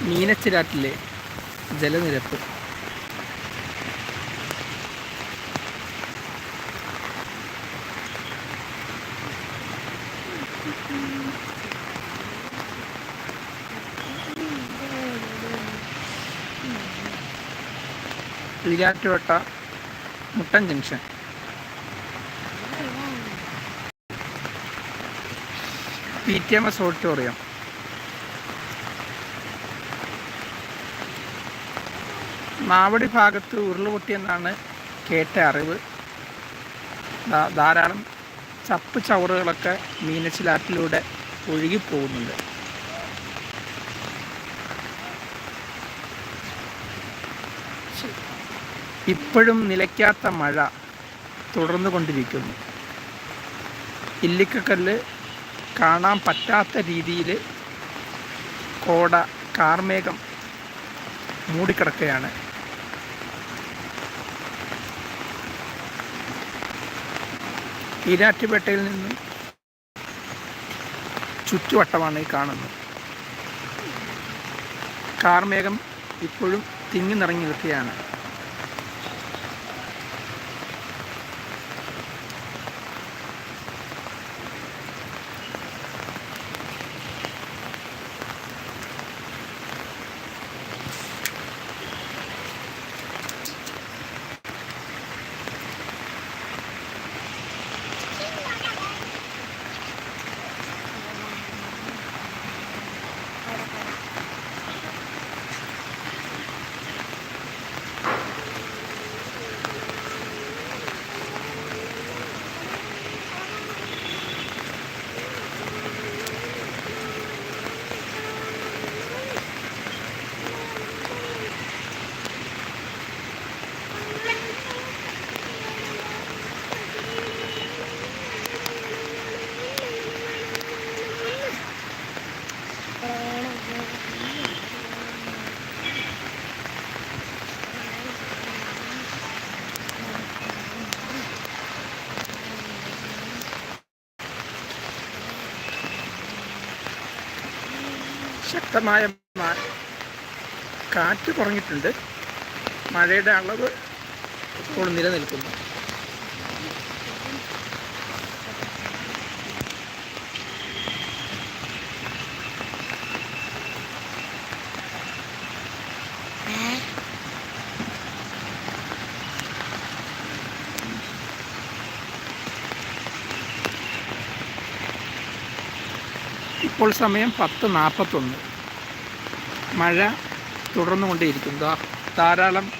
മീനച്ചിരാറ്റിലെ ജലനിരപ്പ്. Erattupetta Muttam junction. P T M S auditorium. Mavadi ഭാഗത്ത് ഉരുളുപൊട്ടിയെന്നാണ് കേട്ട അറിവ്. ധാരാളം ചപ്പ് ചവറുകളൊക്കെ മീനച്ചിലാറ്റിലൂടെ ഒഴുകിപ്പോകുന്നുണ്ട് ഇപ്പോഴും നിലയ്ക്കാത്ത മഴ തുടർന്നു കൊണ്ടിരിക്കുന്നു. ഇല്ലിക്കക്കല്ല് കാണാൻ പറ്റാത്ത രീതിയിൽ കോട കാർമേഘം മൂടിക്കിടക്കുകയാണ്. ഈരാറ്റുപേട്ടയിൽ നിന്നും ചുറ്റുവട്ടമാണ് ഈ കാണുന്നത്. കാർമേഘം ഇപ്പോഴും തിങ്ങി നിറഞ്ഞു നിൽക്കുകയാണ്. ശക്തമായ കാറ്റ് കുറഞ്ഞിട്ടുണ്ട്. മഴയുടെ അളവ് ഇപ്പോൾ നിലനിൽക്കുന്നു. ഇപ്പോൾ സമയം പത്ത് നാൽപ്പത്തൊന്ന്. മഴ തുടർന്നുകൊണ്ടേയിരിക്കുന്നു. ദാ ധാരാളം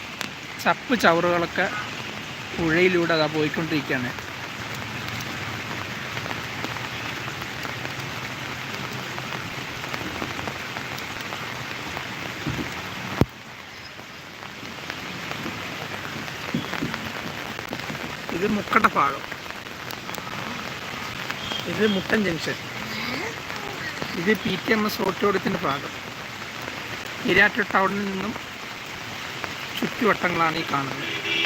ചപ്പ് ചവറുകളൊക്കെ പുഴയിലൂടെ അതാ പോയിക്കൊണ്ടിരിക്കുകയാണ്. ഇത് മുക്കട്ട ഭാഗം ഇത് മുട്ടൻ ജംഗ്ഷൻ. ഇത് പി ടി എം എസ് ഓഡിറ്റോറിയത്തിന്റെ ഭാഗം. ഇരാറ്റ ടൗണിൽ നിന്നും ചുറ്റുവട്ടങ്ങളാണ് ഈ കാണുന്നത്.